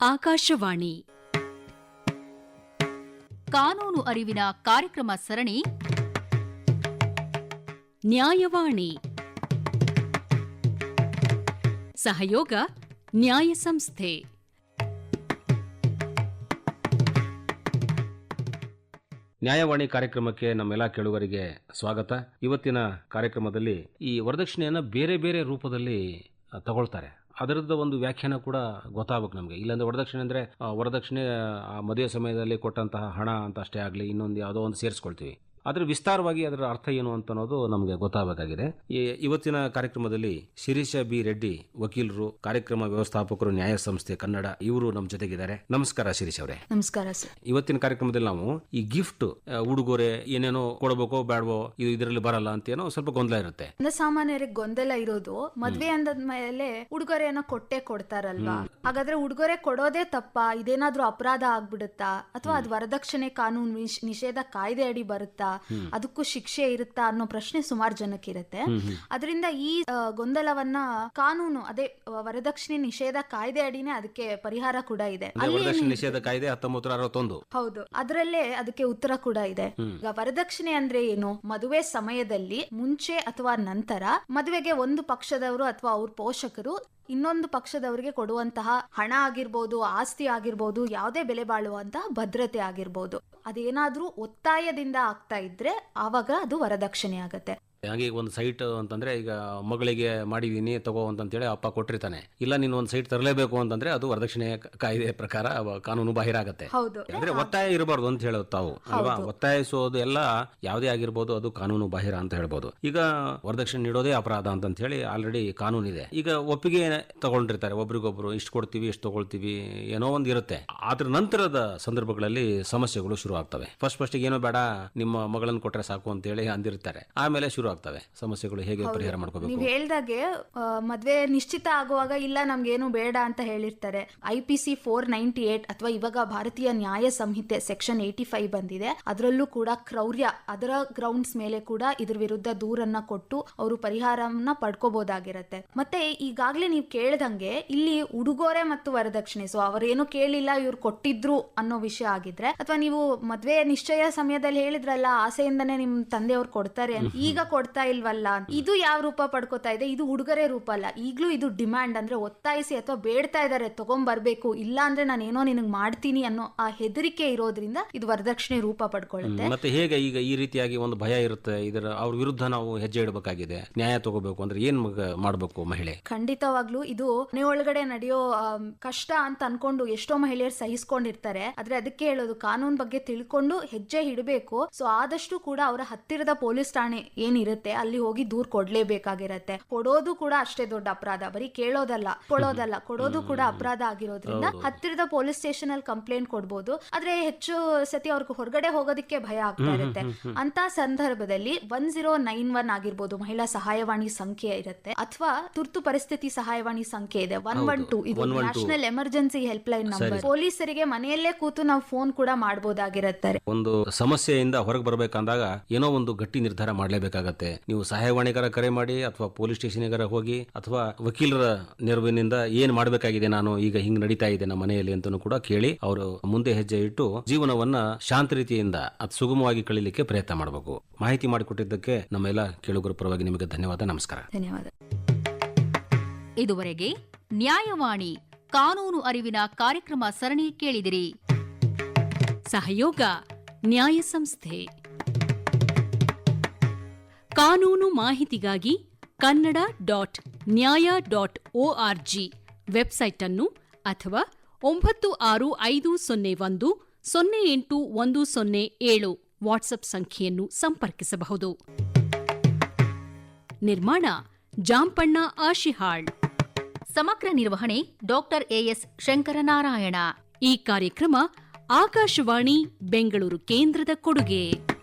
ಆಕಾಶವಾಣಿ. ಕಾನೂನು ಅರಿವಿನ ಕಾರ್ಯಕ್ರಮ ಸರಣಿ. ನ್ಯಾಯವಾಣಿ. ಸಹಯೋಗ ನ್ಯಾಯ ಸಂಸ್ಥೆ ನ್ಯಾಯವಾಣಿ ಕಾರ್ಯಕ್ರಮಕ್ಕೆ ನಮ್ಮೆಲ್ಲ ಕೇಳುವರಿಗೆ ಸ್ವಾಗತ. ಇವತ್ತಿನ ಕಾರ್ಯಕ್ರಮದಲ್ಲಿ ಈ ವರದಕ್ಷಿಣೆಯನ್ನು ಬೇರೆ ಬೇರೆ ರೂಪದಲ್ಲಿ ತಗೊಳ್ತಾರೆ. ಅದರದ್ದು ಒಂದು ವ್ಯಾಖ್ಯಾನ ಕೂಡ ಗೊತ್ತಾಗಬೇಕು ನಮಗೆ. ಇಲ್ಲಾಂದ್ರೆ ವರದಕ್ಷಿಣೆ ಅಂದರೆ ವರದಕ್ಷಿಣೆ ಮದುವೆ ಸಮಯದಲ್ಲಿ ಕೊಟ್ಟಂತಹ ಹಣ ಅಂತ ಅಷ್ಟೇ ಆಗಲಿ, ಇನ್ನೊಂದು ಯಾವುದೋ ಒಂದು ಸೇರಿಸ್ಕೊಳ್ತೀವಿ. ಅದರ ವಿಸ್ತಾರವಾಗಿ ಅದರ ಅರ್ಥ ಏನು ಅಂತ ಅನ್ನೋದು ನಮಗೆ ಗೊತ್ತಾಗಬೇಕಾಗಿದೆ. ಈ ಇವತ್ತಿನ ಕಾರ್ಯಕ್ರಮದಲ್ಲಿ ಶಿರೀಷ ಬಿ ರೆಡ್ಡಿ ವಕೀಲರು ಕಾರ್ಯಕ್ರಮ ವ್ಯವಸ್ಥಾಪಕರು ನ್ಯಾಯ ಸಂಸ್ಥೆ ಕನ್ನಡ ಇವರು ನಮ್ಮ ಜೊತೆಗಿದ್ದಾರೆ. ನಮಸ್ಕಾರ ಶಿರೀಷ್ ಅವರೇ. ನಮಸ್ಕಾರ ಸರ್. ಇವತ್ತಿನ ಕಾರ್ಯಕ್ರಮದಲ್ಲಿ ನಾವು ಈ ಗಿಫ್ಟ್ ಉಡುಗೊರೆ ಏನೇನೋ ಕೊಡಬೇಕೋ ಬೇಡವೋ ಇದು ಇದರಲ್ಲಿ ಬರಲ್ಲ ಅಂತ ಏನೋ ಸ್ವಲ್ಪ ಗೊಂದಲ ಇರುತ್ತೆ. ಸಾಮಾನ್ಯರಿಗೆ ಗೊಂದಲ ಇರೋದು ಮದ್ವೆ ಅಂದದ್ಮೇಲೆ ಉಡುಗೊರೆಯನ್ನ ಕೊಟ್ಟೆ ಕೊಡ್ತಾರಲ್ವಾ? ಹಾಗಾದ್ರೆ ಉಡುಗೊರೆ ಕೊಡೋದೇ ತಪ್ಪ ಇದೇನಾದ್ರೂ ಅಪರಾಧ ಆಗ್ಬಿಡುತ್ತಾ? ಅಥವಾ ಅದು ವರದಕ್ಷಿಣೆ ಕಾನೂನು ನಿಷ್- ನಿಷೇಧ ಕಾಯ್ದೆ ಅಡಿ ಬರುತ್ತಾ? ಅದಕ್ಕೂ ಶಿಕ್ಷೆ ಇರುತ್ತಾ ಅನ್ನೋ ಪ್ರಶ್ನೆ ಸುಮಾರು ಜನಕ್ಕೆ ಇರುತ್ತೆ ಅದರಿಂದ ಈ ಗೊಂದಲವನ್ನ ಕಾನೂನು ಅದೇ ವರದಕ್ಷಿಣೆ ನಿಷೇಧ ಕಾಯ್ದೆ ಅಡಿನೆ ಅದಕ್ಕೆ ಪರಿಹಾರ ಕೂಡ ಇದೆ. ನಿಷೇಧ ಕಾಯ್ದೆ ಅರವತ್ತೊಂದು. ಹೌದು. ಅದರಲ್ಲೇ ಅದಕ್ಕೆ ಉತ್ತರ ಕೂಡ ಇದೆ. ಈಗ ವರದಕ್ಷಿಣೆ ಅಂದ್ರೆ ಏನು? ಮದುವೆ ಸಮಯದಲ್ಲಿ ಮುಂಚೆ ಅಥವಾ ನಂತರ ಮದುವೆಗೆ ಒಂದು ಪಕ್ಷದವರು ಅಥವಾ ಅವ್ರ ಪೋಷಕರು ಇನ್ನೊಂದು ಪಕ್ಷದವರಿಗೆ ಕೊಡುವಂತಹ ಹಣ ಆಗಿರ್ಬೋದು, ಆಸ್ತಿ ಆಗಿರ್ಬೋದು, ಯಾವುದೇ ಬೆಲೆ ಬಾಳುವಂತಹ ಭದ್ರತೆ ಆಗಿರ್ಬೋದು. ಅದೇನಾದ್ರೂ ಒತ್ತಾಯದಿಂದ ಆಗ್ತಾ ಇದ್ರೆ ಆವಾಗ ಅದು ವರದಕ್ಷಿಣೆ ಆಗತ್ತೆ. ಹಾಗೆ ಒಂದು ಸೈಟ್ ಅಂತಂದ್ರೆ ಈಗ ಮಗಳಿಗೆ ಮಾಡಿದೀನಿ ತಗೋ ಅಂತಂತೇಳಿ ಅಪ್ಪ ಕೊಟ್ಟಿರ್ತಾನೆ. ಇಲ್ಲ ನೀನು ಒಂದು ಸೈಟ್ ತರಲೇಬೇಕು ಅಂತಂದ್ರೆ ಅದು ವರದಕ್ಷಿಣೆ ಕಾಯ್ದೆ ಪ್ರಕಾರ ಕಾನೂನು ಬಾಹಿರ ಆಗತ್ತೆ. ಅಂದ್ರೆ ಒತ್ತಾಯ ಇರಬಾರ್ದು ಅಂತ ಹೇಳೋದು ತಾವು ಅಲ್ವಾ? ಒತ್ತಾಯಿಸೋದು ಎಲ್ಲ ಯಾವುದೇ ಆಗಿರ್ಬೋದು ಅದು ಕಾನೂನು ಬಾಹಿರ ಅಂತ ಹೇಳ್ಬೋದು. ಈಗ ವರದಕ್ಷಿಣೆ ನೀಡೋದೇ ಅಪರಾಧ ಅಂತ ಹೇಳಿ ಆಲ್ರೆಡಿ ಕಾನೂನು ಇದೆ. ಈಗ ಒಪ್ಪಿಗೆ ತಗೊಂಡಿರ್ತಾರೆ ಒಬ್ರಿಗೊಬ್ರು ಇಷ್ಟು ಕೊಡ್ತೀವಿ ಇಷ್ಟು ತಗೊಳ್ತೀವಿ ಏನೋ ಒಂದು ಇರುತ್ತೆ. ಅದ್ರ ನಂತರದ ಸಂದರ್ಭಗಳಲ್ಲಿ ಸಮಸ್ಯೆಗಳು ಶುರು ಆಗ್ತವೆ ಫಸ್ಟ್ ಫಸ್ಟ್ ಏನೋ ಬೇಡ ನಿಮ್ಮ ಮಗಳನ್ನು ಕೊಟ್ರೆ ಸಾಕು ಅಂತ ಹೇಳಿ ಅಂದಿರ್ತಾರೆ. ಆಮೇಲೆ ಶುರು ಆಗ್ತವೆ. ಸಮಸ್ಯೆಗಳು ಹೇಗೆ ಪರಿಹಾರ ಮಾಡ್ಕೋಬೇಕು? ನೀವು ಹೇಳ್ದಾಗೆ ಮದ್ವೆ ನಿಶ್ಚಿತ ಆಗುವಾಗ ಇಲ್ಲ ನಮ್ಗೇನು ಬೇಡ ಅಂತ ಹೇಳಿರ್ತಾರೆ. I P C four ninety eight ಅಥವಾ ಇವಾಗ ಭಾರತೀಯ ನ್ಯಾಯ ಸಂಹಿತೆ ಸೆಕ್ಷನ್ ಏಯ್ಟಿ ಫೈವ್ ಬಂದಿದೆ. ಅದರಲ್ಲೂ ಕೂಡ ಕ್ರೌರ್ಯ ಅದರ ಗ್ರೌಂಡ್ಸ್ ಮೇಲೆ ಕೂಡ ಇದ್ರ ವಿರುದ್ಧ ದೂರನ್ನ ಕೊಟ್ಟು ಅವರು ಪರಿಹಾರವನ್ನ ಪಡ್ಕೋಬಹುದಾಗಿರತ್ತೆ ಮತ್ತೆ ಈಗಾಗ್ಲೇ ನೀವು ಕೇಳ್ದಂಗೆ ಇಲ್ಲಿ ಉಡುಗೊರೆ ಮತ್ತು ವರದಕ್ಷಿಣೆ ಸೊ ಅವರೇನು ಕೇಳಿಲ್ಲ ಇವ್ರು ಕೊಟ್ಟಿದ್ರು ಅನ್ನೋ ವಿಷಯ ಆಗಿದ್ರೆ ಅಥವಾ ನೀವು ಮದ್ವೆ ನಿಶ್ಚಯ ಸಮಯದಲ್ಲಿ ಹೇಳಿದ್ರಲ್ಲ ಆಸೆಯಿಂದನೇ ನಿಮ್ ತಂದೆಯವ್ರು ಕೊಡ್ತಾರೆ ಈಗ ಈಗ ಕೊಡ್ತಾ ಇಲ್ವಲ್ಲ ಇದು ಯಾವ ರೂಪ ಪಡ್ಕೋತಾ ಇದೆ? ಇದು ಉಡುಗೊರೆ ರೂಪ ಅಲ್ಲ. ಈಗಲೂ ಇದು ಡಿಮ್ಯಾಂಡ್ ಅಂದ್ರೆ ಒತ್ತಾಯಿಸಿ ಅಥವಾ ಬೇಡ್ತಾ ಇದಾರೆ ತಗೊಂಡ್ಬರ್ಬೇಕು ಇಲ್ಲ ಅಂದ್ರೆ ನಾನು ಏನೋ ನಿನಗೆ ಮಾಡ್ತೀನಿ ಅನ್ನೋ ಆ ಹೆದರಿಕೆ ಇರೋದ್ರಿಂದ ಇದು ವರದಕ್ಷಿಣೆ ರೂಪ ಪಡ್ಕೊಳ್ಳುತ್ತೆ. ಮತ್ತೆ ಹೇಗೆ ಈಗ ಈ ರೀತಿಯಾಗಿ ಒಂದು ಭಯ ಇರುತ್ತೆ? ಇದರ ಅವ್ರ ವಿರುದ್ಧ ನಾವು ಹೆಜ್ಜೆ ಇಡಬೇಕಾಗಿದೆ. ನ್ಯಾಯ ತಗೋಬೇಕು ಅಂದ್ರೆ ಏನ್ ಮಾಡ್ಬೇಕು ಮಹಿಳೆ? ಖಂಡಿತವಾಗ್ಲೂ ಇದು ಮನೆ ಒಳಗಡೆ ನಡೆಯೋ ಕಷ್ಟ ಅಂತ ಅನ್ಕೊಂಡು ಎಷ್ಟೋ ಮಹಿಳೆಯರು ಸಹಿಸ್ಕೊಂಡಿರ್ತಾರೆ. ಆದ್ರೆ ಅದಕ್ಕೆ ಹೇಳೋದು ಕಾನೂನ್ ಬಗ್ಗೆ ತಿಳ್ಕೊಂಡು ಹೆಜ್ಜೆ ಇಡಬೇಕು. ಸೊ ಆದಷ್ಟು ಕೂಡ ಅವರ ಹತ್ತಿರದ ಪೊಲೀಸ್ ಠಾಣೆ ಏನಿರುತ್ತೆ ಅಲ್ಲಿ ಹೋಗಿ ದೂರ್ ಕೊಡ್ಲೇಬೇಕಾಗಿರತ್ತೆ. ಕೊಡೋದು ಕೂಡ ಅಷ್ಟೇ ದೊಡ್ಡ ಅಪರಾಧ ಬರೀ ಕೇಳೋದಲ್ಲ ಕೊಡೋದಲ್ಲ ಕೊಡೋದು ಕೂಡ ಅಪರಾಧ ಆಗಿರೋದ್ರಿಂದ ಹತ್ತಿರದ ಪೊಲೀಸ್ ಸ್ಟೇಷನ್ ಅಲ್ಲಿ ಕಂಪ್ಲೇಂಟ್ ಕೊಡ್ಬೋದು ಆದ್ರೆ ಹೆಚ್ಚು ಸತಿ ಅವ್ರಿಗೆ ಹೊರಗಡೆ ಹೋಗೋದಕ್ಕೆ ಭಯ ಆಗ್ತಾ ಇರುತ್ತೆ. ಅಂತ ಸಂದರ್ಭದಲ್ಲಿ ಒನ್ ಜೀರೋ ನೈನ್ ಒನ್ ಆಗಿರ್ಬೋದು ಮಹಿಳಾ ಸಹಾಯವಾಣಿ ಸಂಖ್ಯೆ ಇರುತ್ತೆ ಅಥವಾ ತುರ್ತು ಪರಿಸ್ಥಿತಿ ಸಹಾಯವಾಣಿ ಸಂಖ್ಯೆ ಇದೆ. ಒನ್ ಒನ್ ಟೂ ಇದು national emergency helpline number. ಪೊಲೀಸರಿಗೆ ಮನೆಯಲ್ಲೇ ಕೂತು ನಾವು ಫೋನ್ ಕೂಡ ಮಾಡಬಹುದಾಗಿರುತ್ತೆ ಒಂದು ಸಮಸ್ಯೆಯಿಂದ ಹೊರಗೆ ಬರಬೇಕಂದಾಗ ಏನೋ ಒಂದು ಗಟ್ಟಿ ನಿರ್ಧಾರ ಮಾಡಲೇಬೇಕಾಗತ್ತೆ. ನೀವು ಸಹಾಯವಾಣಿಗಾರ ಕರೆ ಮಾಡಿ ಅಥವಾ ಪೊಲೀಸ್ ಸ್ಟೇಷನ್ಗಾರ ಹೋಗಿ ಅಥವಾ ವಕೀಲರ ನೆರವಿನಿಂದ ಏನ್ ಮಾಡಬೇಕಾಗಿದೆ ನಾನು ಈಗ ಹಿಂಗ್ ನಡೀತಾ ಇದೆ ನಮ್ಮ ಮನೆಯಲ್ಲಿ ಅಂತಾನೂ ಕೂಡ ಕೇಳಿ ಅವರು ಮುಂದೆ ಹೆಜ್ಜೆ ಇಟ್ಟು ಜೀವನವನ್ನ ಶಾಂತ ರೀತಿಯಿಂದ ಅದು ಸುಗಮವಾಗಿ ಕಳೀಲಿಕ್ಕೆ ಪ್ರಯತ್ನ ಮಾಡಬೇಕು. ಮಾಹಿತಿ ಮಾಡಿಕೊಟ್ಟಿದ್ದಕ್ಕೆ ನಮ್ಮೆಲ್ಲ ಕೇಳುಗರ ಪರವಾಗಿ ನಿಮಗೆ ಧನ್ಯವಾದ, ನಮಸ್ಕಾರ. ಧನ್ಯವಾದ. ಇದುವರೆಗೆ ನ್ಯಾಯವಾಣಿ ಕಾನೂನು ಅರಿವಿನ ಕಾರ್ಯಕ್ರಮ ಸರಣಿ ಕೇಳಿದಿರಿ. ಸಹಯೋಗ ನ್ಯಾಯ ಸಂಸ್ಥೆ ಕಾನೂನು ಮಾಹಿತಿಗಾಗಿ Kannada dot Nyaaya dot org website ಅನ್ನು ಅಥವಾ ಒಂಬತ್ತು ಆರು ಐದು ಸೊನ್ನೆ ಒಂದು ಸೊನ್ನೆ ಎಂಟು ಒಂದು ಸೊನ್ನೆ ಏಳು ವಾಟ್ಸ್ಆಪ್ ಸಂಖ್ಯೆಯನ್ನು ಸಂಪರ್ಕಿಸಬಹುದು. ನಿರ್ಮಾಣ ಜಾಂಪಣ್ಣ ಆಶಿಹಾಳ್. ಸಮಗ್ರ ನಿರ್ವಹಣೆ ಡಾಕ್ಟರ್ ಎಎಸ್ ಶಂಕರನಾರಾಯಣ. ಈ ಕಾರ್ಯಕ್ರಮ ಆಕಾಶವಾಣಿ ಬೆಂಗಳೂರು ಕೇಂದ್ರದ ಕೊಡುಗೆ.